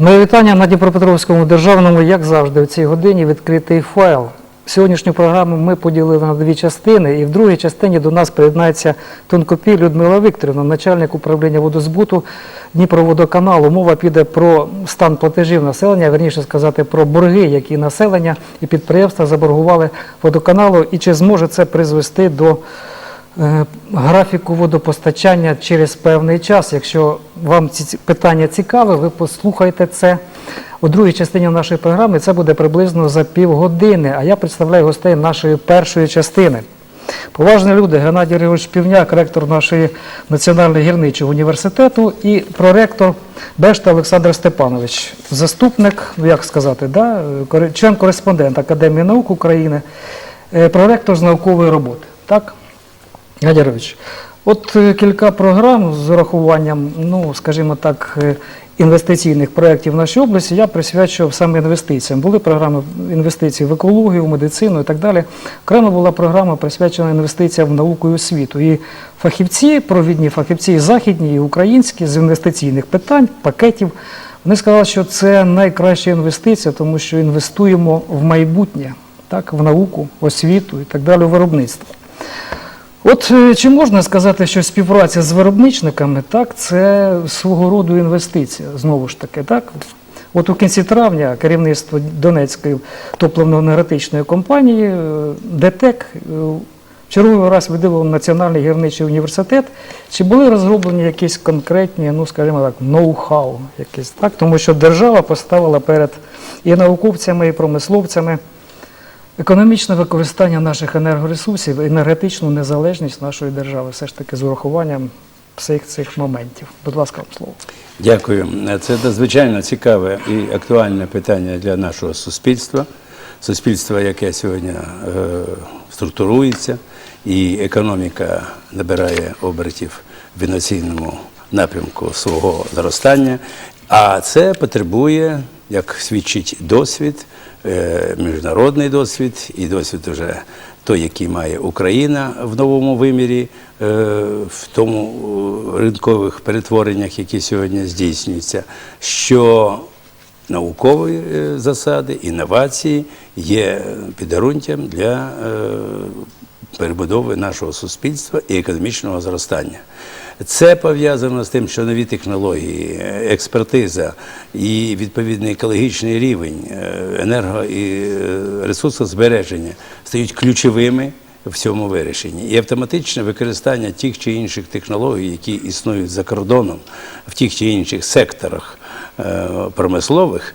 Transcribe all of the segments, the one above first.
Моє вітання на Дніпропетровському державному, як завжди, в цій годині відкритий файл. Сьогоднішню програму ми поділили на дві частини, і в другій частині до нас приєднається тонкопій Людмила Вікторівна, начальник управління водозбуту Дніпроводоканалу. Мова піде про стан платежів населення, верніше сказати, про борги, які населення і підприємства заборгували водоканалу, і чи зможе це призвести до графіку водопостачання через певний час. Якщо вам ці питання цікаві, ви послухайте це у другій частині нашої програми. Це буде приблизно за півгодини. А я представляю гостей нашої першої частини. Поважні люди, Геннадій Григорович Півняк, ректор нашої Національного гірничого університету, і проректор Бешта Олександр Степанович, заступник, ну як сказати, да, член-кореспондент Академії наук України, е, проректор з наукової роботи. Так? Гадярович, от е, кілька програм з урахуванням, ну, скажімо так, е, інвестиційних проєктів в нашій області я присвячував саме інвестиціям. Були програми інвестицій в екологію, в медицину і так далі. Окремо була програма присвячена інвестиціям в науку і освіту. І фахівці, провідні фахівці і західні, і українські з інвестиційних питань, пакетів, вони сказали, що це найкраща інвестиція, тому що інвестуємо в майбутнє, так, в науку, освіту і так далі, у виробництво. От е, чи можна сказати, що співпраця з виробничниками так, це свого роду інвестиція, знову ж таки, так? От у кінці травня керівництво Донецької топливно-енергетичної компанії е, ДТЕК е, в черговий раз виділило Національний гірничий університет. Чи були розроблені якісь конкретні, ну скажімо так, ноу-хау, якісь, так? тому що держава поставила перед і науковцями, і промисловцями Економічне використання наших енергоресурсів, енергетичну незалежність нашої держави, все ж таки з урахуванням всіх цих моментів. Будь ласка, вам слово. Дякую. Це надзвичайно цікаве і актуальне питання для нашого суспільства. Суспільство, яке сьогодні е, структурується, і економіка набирає обертів в інноваційному напрямку свого зростання. А це потребує, як свідчить досвід, е, міжнародний досвід і досвід уже той, який має Україна в новому вимірі, е, в тому е, ринкових перетвореннях, які сьогодні здійснюються, що наукові засади, інновації є підґрунтям для перебудови нашого суспільства і економічного зростання. Це пов'язано з тим, що нові технології, експертиза і відповідний екологічний рівень е, енерго і е, ресурсозбереження стають ключовими в цьому вирішенні. І автоматичне використання тих чи інших технологій, які існують за кордоном в тих чи інших секторах е, промислових,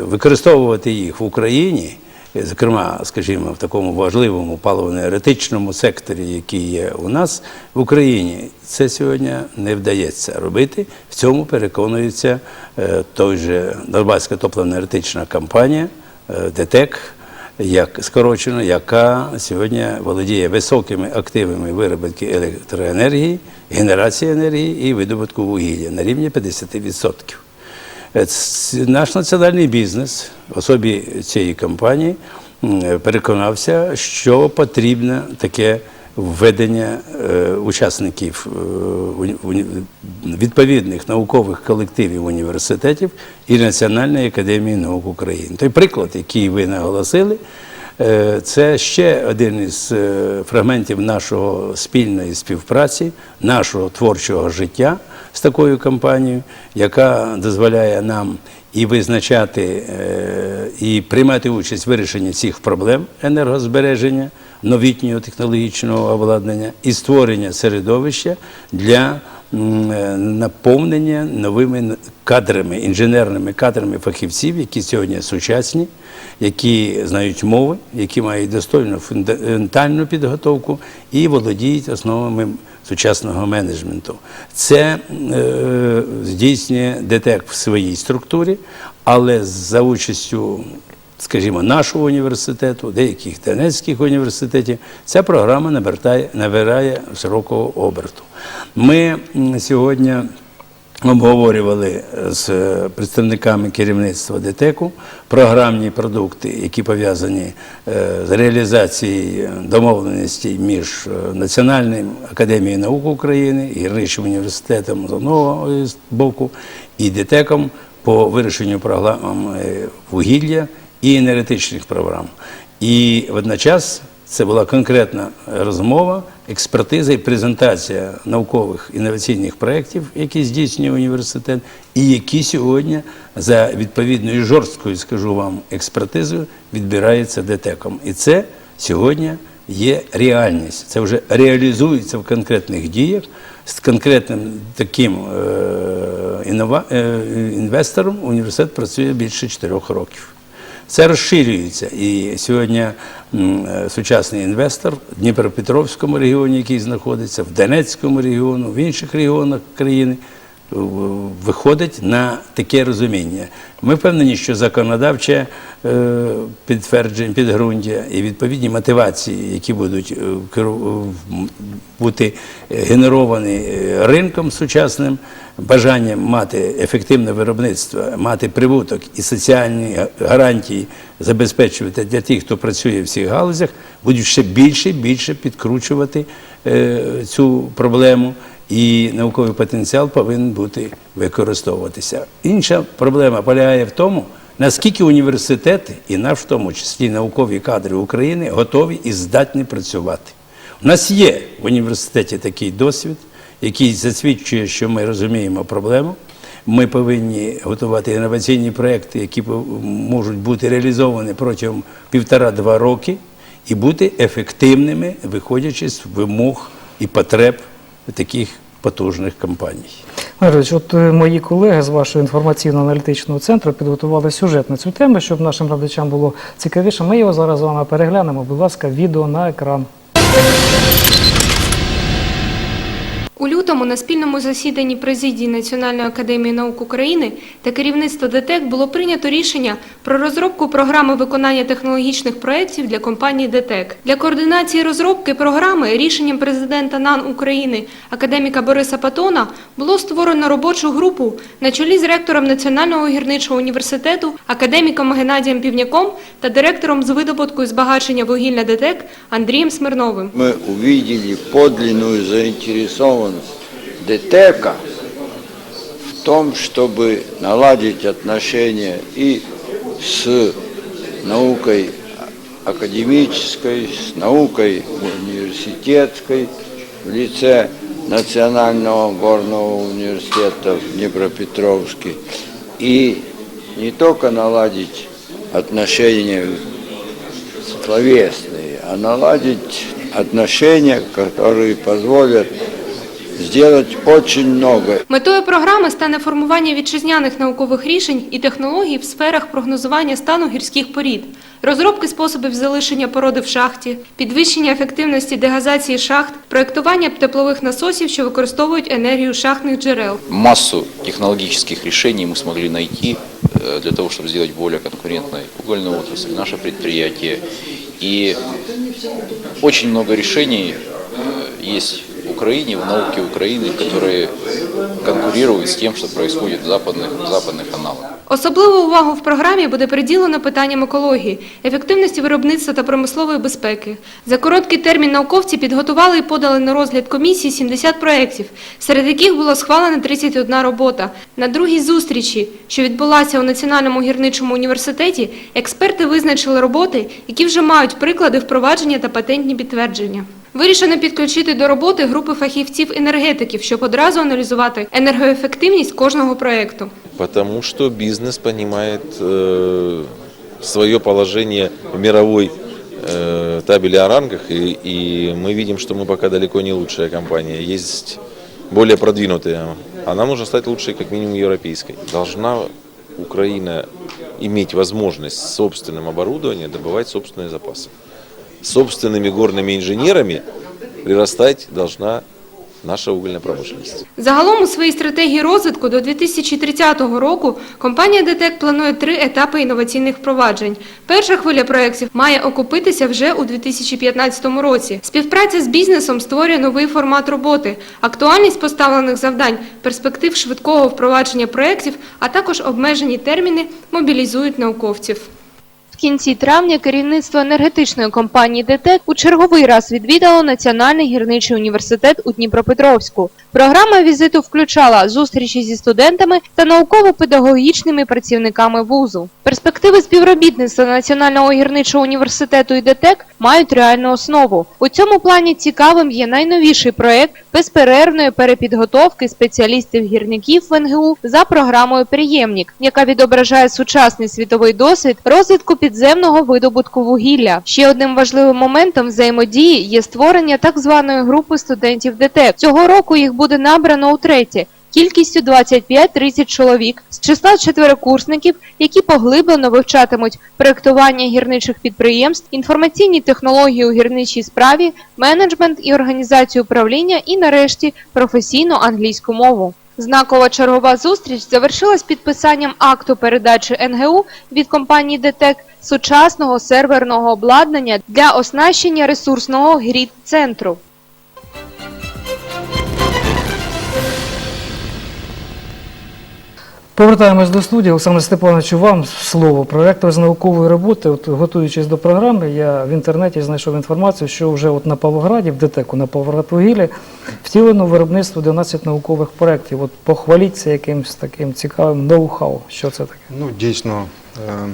використовувати їх в Україні. Зокрема, скажімо, в такому важливому паливно-енергетичному секторі, який є у нас в Україні, це сьогодні не вдається робити. В цьому переконується е, той же Донбаська топливно-енергетична компанія е, ДТЕК, як скорочено, яка сьогодні володіє високими активами виробітки електроенергії, генерації енергії і видобутку вугілля на рівні 50%. Е, Наш національний бізнес, особі цієї компанії, переконався, що потрібне таке введення е, учасників е, відповідних наукових колективів університетів і Національної академії наук України. Той приклад, який ви наголосили, Це ще один із е, фрагментів нашого спільної співпраці, нашого творчого життя з такою компанією, яка дозволяє нам і визначати, е, і приймати участь в вирішенні цих проблем енергозбереження, новітнього технологічного обладнання і створення середовища для е, наповнення новими кадрами, інженерними кадрами фахівців, які сьогодні сучасні, які знають мови, які мають достойну фундаментальну підготовку і володіють основами сучасного менеджменту. Це е, здійснює ДТЕК в своїй структурі, але за участю скажімо, нашого університету, деяких донецьких університетів, ця програма набирає, набирає широкого оберту. Ми сьогодні обговорювали з е, представниками керівництва ДТЕКу програмні продукти, які пов'язані е, з реалізацією домовленостей між е, Національною академією наук України і Гірничим університетом з одного боку і ДТЕКом по вирішенню програм вугілля і енергетичних програм. І водночас це була конкретна розмова, експертиза і презентація наукових інноваційних проєктів, які здійснює університет, і які сьогодні за відповідною жорсткою, скажу вам, експертизою відбираються ДТЕКом. І це сьогодні є реальність. Це вже реалізується в конкретних діях з конкретним таким е, е, інвестором. Університет працює більше 4 років. Це розширюється. І сьогодні е, сучасний інвестор в Дніпропетровському регіоні, який знаходиться, в Донецькому регіону, в інших регіонах країни, виходить на таке розуміння. Ми впевнені, що законодавче е, підтвердження, підґрунтя і відповідні мотивації, які будуть е, бути е, генеровані е, ринком сучасним, бажанням мати ефективне виробництво, мати прибуток і соціальні гарантії забезпечувати для тих, хто працює в цих галузях, будуть ще більше і більше підкручувати цю проблему. І науковий потенціал повинен бути використовуватися. Інша проблема полягає в тому, наскільки університети, і наш в тому числі наукові кадри України, готові і здатні працювати. У нас є в університеті такий досвід, який засвідчує, що ми розуміємо проблему. Ми повинні готувати інноваційні проекти, які можуть бути реалізовані протягом півтора-два роки і бути ефективними, виходячи з вимог і потреб таких потужних компаній. Георгійович, от е, мої колеги з вашого інформаційно-аналітичного центру підготували сюжет на цю тему, щоб нашим глядачам було цікавіше. Ми його зараз з вами переглянемо. Будь ласка, відео на екран. У лютому на спільному засіданні президії Національної академії наук України та керівництва ДТЕК було прийнято рішення про розробку програми виконання технологічних проєктів для компанії ДТЕК. Для координації розробки програми рішенням президента НАН України академіка Бориса Патона було створено робочу групу на чолі з ректором Національного гірничого університету, академіком Геннадієм Півняком та директором з видобутку і збагачення вугілля ДТЕК Андрієм Смирновим. мы увидели подлинную заинтересованность ДТЭКа в том, чтобы наладить отношения и с наукой академической, с наукой университетской в лице Национального горного университета в Днепропетровске. И не только наладить отношения словесные, а наладить отношения, которые позволят сделать очень много. Метою програми стане формування вітчизняних наукових рішень і технологій в сферах прогнозування стану гірських порід, розробки способів залишення породи в шахті, підвищення ефективності дегазації шахт, проєктування теплових насосів, що використовують енергію шахтних джерел. массу технологических решений мы смогли найти э, для того, чтобы сделать более конкурентной угольную отрасль, наше предприятие. И очень много решений э, есть в Украине, в науке Украины, которые конкурируют с тем, что происходит в западных, в западных аналогах. Особливу увагу в програмі буде приділено питанням екології, ефективності виробництва та промислової безпеки. За короткий термін науковці підготували і подали на розгляд комісії 70 проєктів, серед яких було схвалено 31 робота. На другій зустрічі, що відбулася у Національному гірничому університеті, експерти визначили роботи, які вже мають приклади впровадження та патентні підтвердження. Вирішено підключити до роботи групи фахівців-енергетиків, щоб одразу аналізувати енергоефективність кожного проєкту. Потому что бизнес понимает э, свое положение в мировой э, табели о рангах, и, и мы видим, что мы пока далеко не лучшая компания. Есть более продвинутые, а нам нужно стать лучшей, как минимум, европейской. Должна Украина иметь возможность с собственным оборудованием добывать собственные запасы. Собственными горными инженерами прирастать должна наша угольная промышленность. Загалом у своїй стратегії розвитку до 2030 року компанія ДТЕК планує три етапи інноваційних впроваджень. Перша хвиля проєктів має окупитися вже у 2015 році. Співпраця з бізнесом створює новий формат роботи, актуальність поставлених завдань, перспектив швидкого впровадження проєктів, а також обмежені терміни мобілізують науковців. В кінці травня керівництво енергетичної компанії ДТЕК у черговий раз відвідало Національний гірничий університет у Дніпропетровську. Програма візиту включала зустрічі зі студентами та науково-педагогічними працівниками вузу. Перспективи співробітництва Національного гірничого університету і ДТЕК мають реальну основу. У цьому плані цікавим є найновіший проект безперервної перепідготовки спеціалістів-гірників в НГУ за програмою «Приємник», яка відображає сучасний світовий досвід розвитку підземного видобутку вугілля. Ще одним важливим моментом взаємодії є створення так званої групи студентів ДТЕК. Цього року їх буде набрано утретє. Кількістю 25-30 чоловік з числа четверокурсників, які поглиблено вивчатимуть проектування гірничих підприємств, інформаційні технології у гірничій справі, менеджмент і організацію управління і, нарешті, професійну англійську мову. Знакова чергова зустріч завершилась підписанням акту передачі НГУ від компанії ДТЕК сучасного серверного обладнання для оснащення ресурсного грід-центру. Повертаємось до студії. Олександр Степанович, вам слово. Проректор з наукової роботи, от, готуючись до програми, я в інтернеті знайшов інформацію, що вже от на Павлограді, в ДТЕКу на Павлоградвугіллі, втілено виробництво 12 наукових проєктів. От похваліться якимось таким цікавим ноу-хау. Що це таке? Ну, дійсно, ем,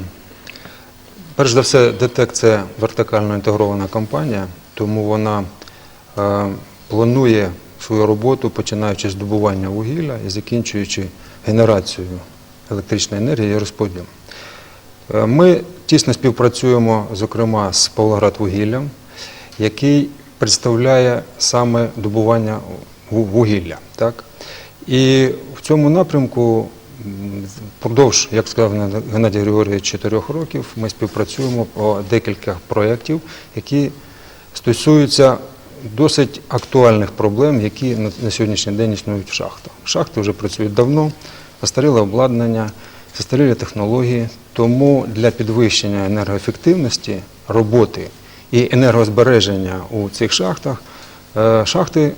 перш за все, ДТЕК це вертикально інтегрована компанія, тому вона е, планує свою роботу, починаючи з добування вугілля і закінчуючи генерацією електричної енергії і розподілом. Е, Ми тісно співпрацюємо, зокрема, з Павлоградвугіллям, який представляє саме добування вугілля. Так? І в цьому напрямку впродовж, як сказав Геннадій Григорійович, чотирьох років ми співпрацюємо по декілька проєктів, які стосуються досить актуальних проблем, які на- сьогоднішній день існують в шахтах. Шахти вже працюють давно, застаріле обладнання, застарілі технології. Тому для підвищення енергоефективності роботи і енергозбереження у цих шахтах е, шахти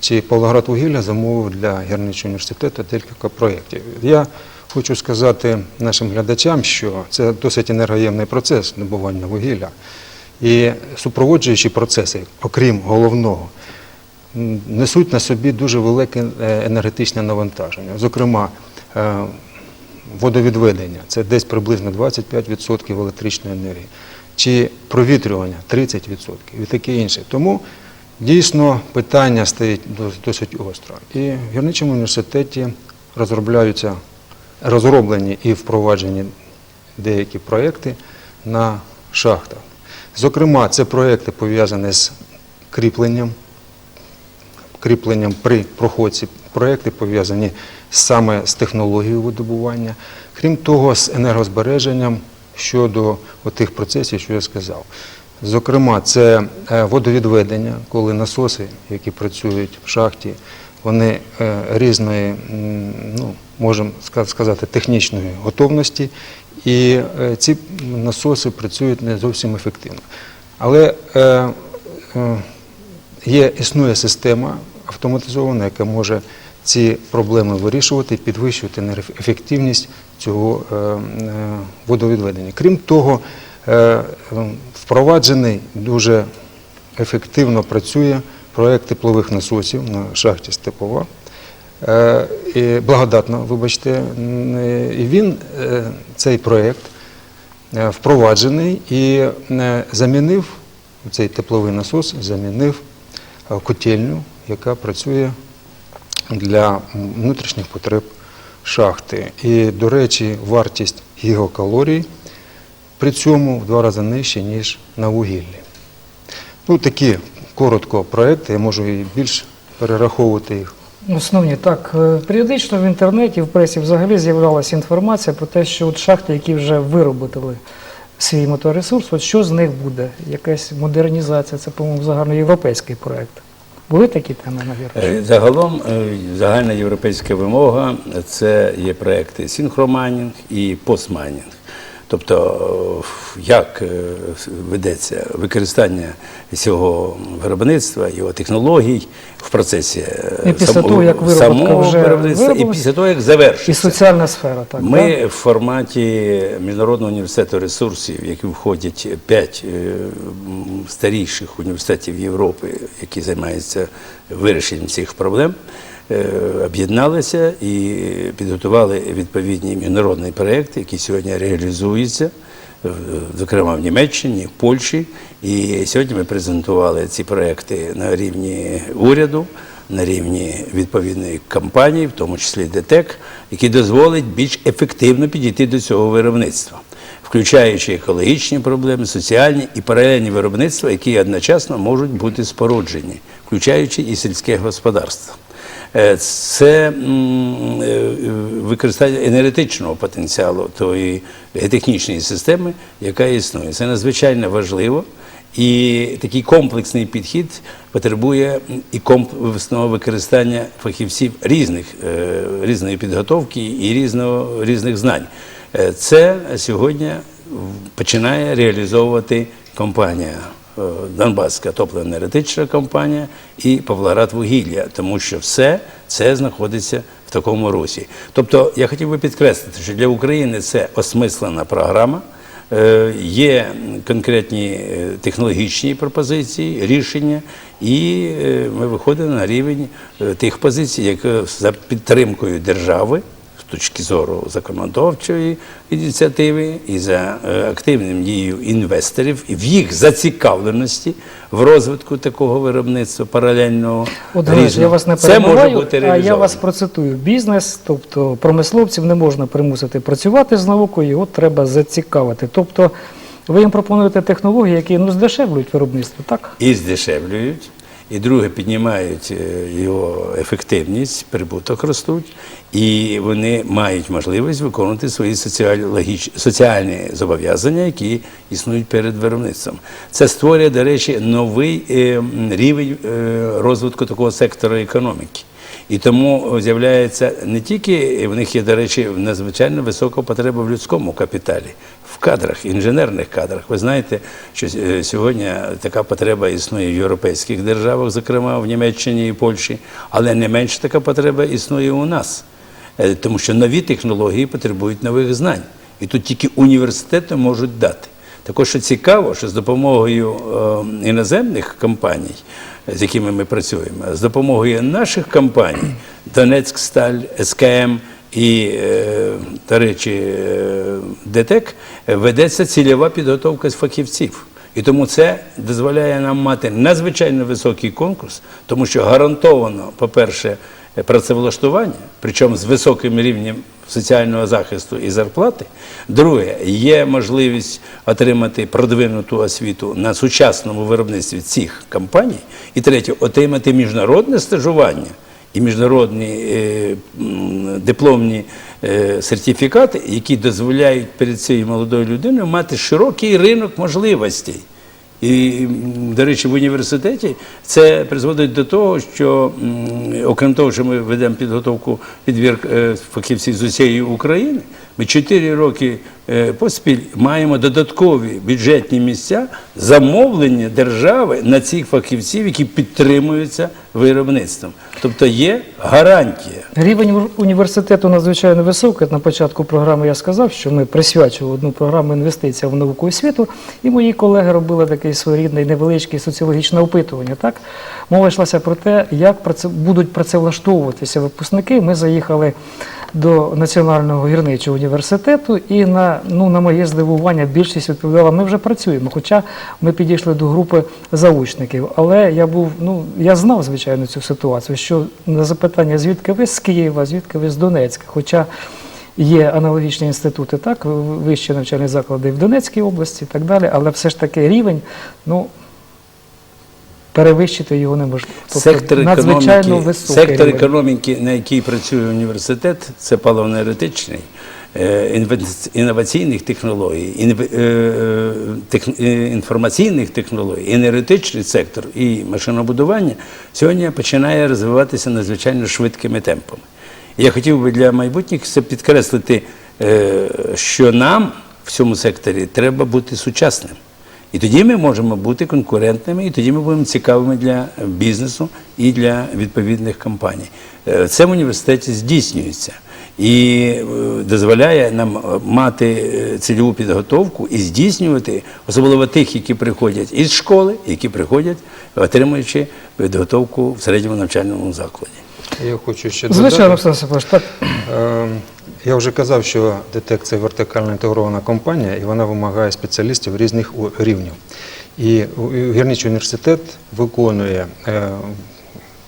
чи Павлоградвугілля замовив для гірничого університету декілька проєктів. Я хочу сказати нашим глядачам, що це досить енергоємний процес добування вугілля. І супроводжуючі процеси, окрім головного, несуть на собі дуже велике е, енергетичне навантаження. Зокрема, е, водовідведення це десь приблизно 25% електричної енергії, чи провітрювання 30% і таке інше. Тому дійсно питання стоїть досить остро. І в гірничому університеті розробляються, розроблені і впроваджені деякі проекти на шахтах. Зокрема, це проекти пов'язані з кріпленням кріпленням при проходці. Проекти пов'язані саме з технологією видобування, крім того, з енергозбереженням щодо тих процесів, що я сказав. Зокрема, це е, водовідведення, коли насоси, які працюють в шахті, вони е, різної, ну, можемо сказати, технічної готовності, і е, ці насоси працюють не зовсім ефективно. Але е, е, є, існує система автоматизована, яка може ці проблеми вирішувати і підвищувати енергоефективність цього водовідведення. Крім того, впроваджений дуже ефективно працює проект теплових насосів на шахті Степова. Е, благодатно, вибачте, і він, е, цей проєкт, е, впроваджений і замінив цей тепловий насос, замінив котельню, яка працює для внутрішніх потреб шахти. І, до речі, вартість гігакалорій при цьому в два рази нижче, ніж на вугіллі. Ну, такі коротко проекти, я можу і більш перераховувати їх. Основні так е, періодично в інтернеті, в пресі взагалі з'являлася інформація про те, що от шахти, які вже виробили свій моторесурс, от що з них буде? Якась модернізація, це, по-моєму, загальноєвропейський проєкт. Були такі теми, навірно? Е, Загалом е, загальна європейська вимога це є проекти синхромайнінг і постмайнінг. Тобто, як е, ведеться використання цього виробництва, його технологій в процесі е, І після самого- того, як самого вже виробництва, і після того, як І соціальна сфера, так. Ми в форматі Міжнародного університету ресурсів, в який входять п'ять е, старіших університетів Європи, які займаються вирішенням цих проблем, об'єдналися і підготували відповідні міжнародні проекти, які сьогодні реалізуються. е, Зокрема, в Німеччині, в Польщі. І сьогодні ми презентували ці проекти на рівні уряду, на рівні відповідної компанії, в тому числі ДТЕК, який дозволить більш ефективно підійти до цього виробництва, включаючи екологічні проблеми, соціальні і паралельні виробництва, які одночасно можуть бути споруджені, включаючи і сільське господарство. Е, Це е, використання енергетичного потенціалу тої технічної системи, яка існує. Це надзвичайно важливо. І такий комплексний підхід потребує і комплексного використання фахівців різних, е, різної підготовки і різного, різних знань. Це сьогодні починає реалізовувати компанія Донбаська топливно-енергетична компанія і Павлоград вугілля, тому що все це знаходиться в такому русі. Тобто я хотів би підкреслити, що для України це осмислена програма. Е, Є конкретні е, технологічні пропозиції, рішення, і е, ми виходимо на рівень е, тих позицій, які за підтримкою держави точки зору законодавчої ініціативи і за е, активним дією інвесторів і в їх зацікавленості в розвитку такого виробництва паралельного. От, я вас не Це може бути а я вас процитую. Бізнес, тобто промисловців не можна примусити працювати з наукою, його треба зацікавити. Тобто ви їм пропонуєте технології, які ну, здешевлюють виробництво, так? і здешевлюють, і друге піднімають е, його ефективність, прибуток ростуть, і вони мають можливість виконувати свої соціальні зобов'язання, які існують перед виробництвом. Це створює, до речі, новий е, рівень е, розвитку такого сектора економіки. І тому з'являється не тільки в них є, до речі, надзвичайно висока потреба в людському капіталі, в кадрах, інженерних кадрах. Ви знаєте, що е, сьогодні така потреба існує в європейських державах, зокрема в Німеччині і Польщі, але не менш така потреба існує у нас. Е, Тому що нові технології потребують нових знань. І тут тільки університети можуть дати. Також що цікаво, що з допомогою е, іноземних компаній, з якими ми працюємо, з допомогою наших компаній, Донецьксталь, СКМ і, е, до речі, е, ДТЕК, ведеться цільова підготовка з фахівців. І тому це дозволяє нам мати надзвичайно високий конкурс, тому що гарантовано, по-перше, працевлаштування, причому з високим рівнем соціального захисту і зарплати. Друге, є можливість отримати продвинуту освіту на сучасному виробництві цих компаній. І третє, отримати міжнародне стажування і міжнародні е, дипломні е, сертифікати, які дозволяють перед цією молодою людиною мати широкий ринок можливостей. І, до речі, в університеті це призводить до того, що окрім того, що ми ведемо підготовку підбір е, фахівців з усієї України, ми 4 роки е, поспіль маємо додаткові бюджетні місця замовлення держави на цих фахівців, які підтримуються виробництвом. Тобто є гарантія. Рівень університету надзвичайно високий. На початку програми я сказав, що ми присвячували одну програму інвестиція в науку і освіту, і мої колеги робили такий своєрідний невеличкий соціологічне опитування. Так мова йшлася про те, як будуть працевлаштовуватися випускники. Ми заїхали до Національного гірничого університету, і на, ну, на моє здивування більшість відповідала, ми вже працюємо. Хоча ми підійшли до групи заучників. Але я був, ну я знав, звичайно, цю ситуацію, що на запитання, звідки ви з Києва, звідки ви з Донецька. Хоча Є аналогічні інститути, так, вищі навчальні заклади в Донецькій області і так далі, але все ж таки рівень, ну, перевищити його неможливо. Тобто Сектор надзвичайно економіки, високий сектор економіки, на який працює університет, це паливно-енергетичний, е, інноваційних технологій, інв- е, тех- е, інформаційних технологій, енергетичний сектор і машинобудування сьогодні починає розвиватися надзвичайно швидкими темпами. Я хотів би для майбутніх це підкреслити, що нам в цьому секторі треба бути сучасним. І тоді ми можемо бути конкурентними, і тоді ми будемо цікавими для бізнесу і для відповідних компаній. Е, Це в університеті здійснюється і е, дозволяє нам е, мати цільову підготовку і здійснювати, особливо тих, які приходять із школи, які приходять, отримуючи підготовку в середньому навчальному закладі. Я хочу ще Звичайно, додати. Олександр Степанович, так. Я вже казав, що ДТЕК це вертикально інтегрована компанія, і вона вимагає спеціалістів різних рівнів. І гірничий університет виконує е,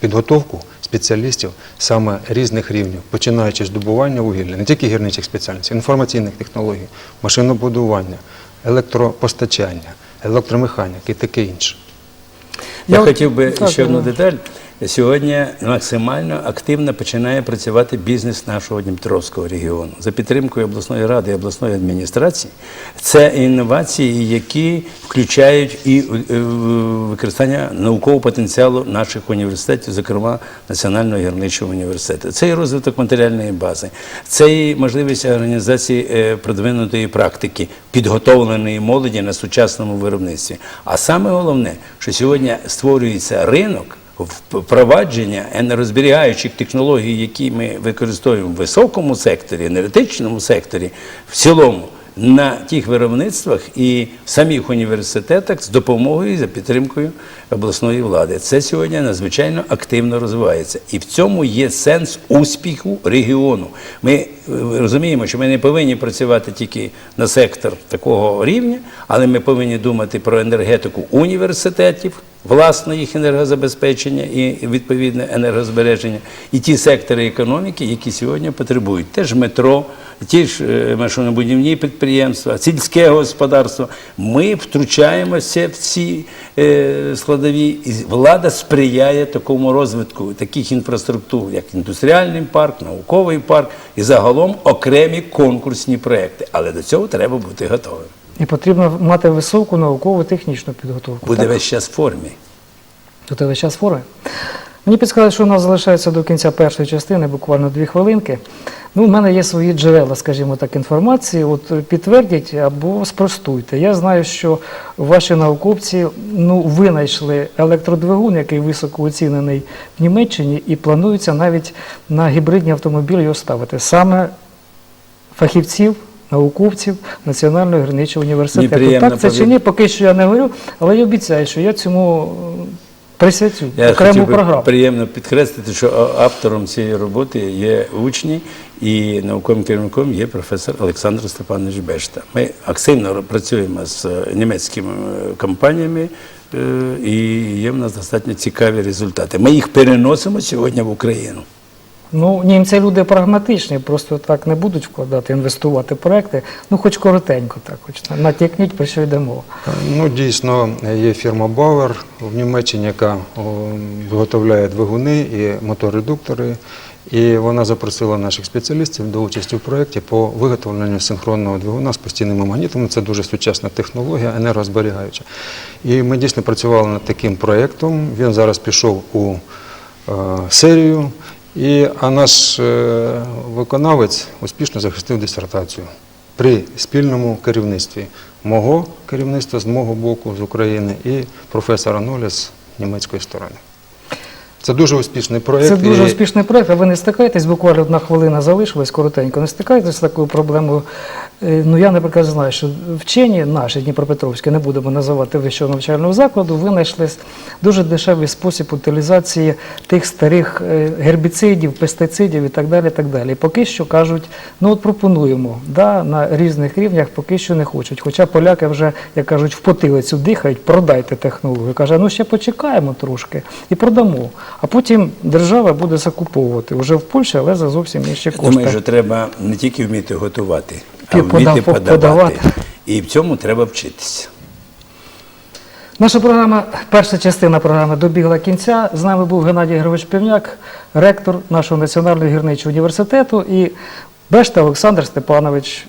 підготовку спеціалістів саме різних рівнів, починаючи з добування вугілля, не тільки гірничих спеціальностей, інформаційних технологій, машинобудування, електропостачання, електромеханіки і таке інше. Я, Я хотів би так, ще одну деталь. Сьогодні максимально активно починає працювати бізнес нашого Дніпровського регіону за підтримкою обласної ради і обласної адміністрації. Це інновації, які включають і е, використання наукового потенціалу наших університетів, зокрема Національного гірничого університету. Це і розвиток матеріальної бази, це і можливість організації е, продвинутої практики, підготовленої молоді на сучасному виробництві. А саме головне, що сьогодні створюється ринок впровадження енергозберігаючих технологій, які ми використовуємо в високому секторі, енергетичному секторі, в цілому. На тих виробництвах і в самих університетах з допомогою і за підтримкою обласної влади. Це сьогодні надзвичайно активно розвивається. І в цьому є сенс успіху регіону. Ми е, розуміємо, що ми не повинні працювати тільки на сектор такого рівня, але ми повинні думати про енергетику університетів, власне їх енергозабезпечення і відповідне енергозбереження, і ті сектори економіки, які сьогодні потребують. Теж метро, ті ж е, машинобудівні підприємства, сільське господарство. Ми втручаємося в ці е, складові, і влада сприяє такому розвитку таких інфраструктур, як індустріальний парк, науковий парк і загалом окремі конкурсні проекти. Але до цього треба бути готовим. І потрібно мати високу наукову технічну підготовку. Буде так? весь час в формі. Тут весь час фори. Мені підказали, що у нас залишається до кінця першої частини, буквально дві хвилинки. Ну, у мене є свої джерела, скажімо так, інформації. От підтвердіть або спростуйте. Я знаю, що ваші науковці ну, винайшли електродвигун, який високо оцінений в Німеччині, і планується навіть на гібридні автомобілі його ставити. Саме фахівців, науковців Національного гірничого університету. Так це чи ні, поки що я не говорю, але я обіцяю, що я цьому присвячу Я окрему хотів би програму. приємно підкреслити, що автором цієї роботи є учні і науковим керівником є професор Олександр Степанович Бешта. Ми активно працюємо з е, німецькими е, компаніями. е, І є в нас достатньо цікаві результати. Ми їх переносимо сьогодні в Україну. Ну, німці люди прагматичні, просто так не будуть вкладати, інвестувати проекти. Ну, хоч коротенько, так, хоч натякніть, про що йде мова. Ну, дійсно, є фірма Bauer в Німеччині, яка виготовляє двигуни і моторедуктори. І вона запросила наших спеціалістів до участі в проєкті по виготовленню синхронного двигуна з постійними магнітами. Це дуже сучасна технологія, енергозберігаюча. І ми дійсно працювали над таким проєктом. Він зараз пішов у е, серію. І, а наш е, виконавець успішно захистив дисертацію при спільному керівництві мого керівництва з мого боку з України і професора Ноля з німецької сторони. Це дуже успішний проєкт. Це дуже і- успішний проект, а ви не стикаєтесь, буквально одна хвилина залишилась коротенько, не стикаєтесь з такою проблемою. Е, Ну, я, наприклад, знаю, що вчені наші Дніпропетровські, не будемо називати вищого навчального закладу, винайшли дуже дешевий спосіб утилізації тих старих е, гербіцидів, пестицидів і так далі. І так далі. І поки що кажуть, ну от пропонуємо, да, на різних рівнях поки що не хочуть. Хоча поляки вже, як кажуть, в потилицю дихають, продайте технологію. Каже, ну ще почекаємо трошки і продамо. А потім держава буде закуповувати вже в Польщі, але за зовсім інші кошти. думаю, що треба не тільки вміти готувати, а вміти подав- подавати. подавати. І в цьому треба вчитися. Наша програма, перша частина програми добігла кінця. З нами був Геннадій Григорович Півняк, ректор нашого Національного гірничого університету і Бешта Олександр Степанович,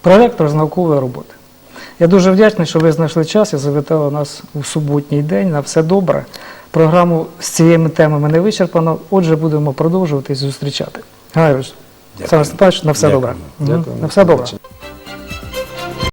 проректор з наукової роботи. Я дуже вдячний, що ви знайшли час і завітали нас у суботній день. На все добре. Програму з цією темами не вичерпано. Отже, будемо продовжувати і зустрічати. Гайович, Олександр Степанович, на все Дякую. добре. Дякую. На все добре.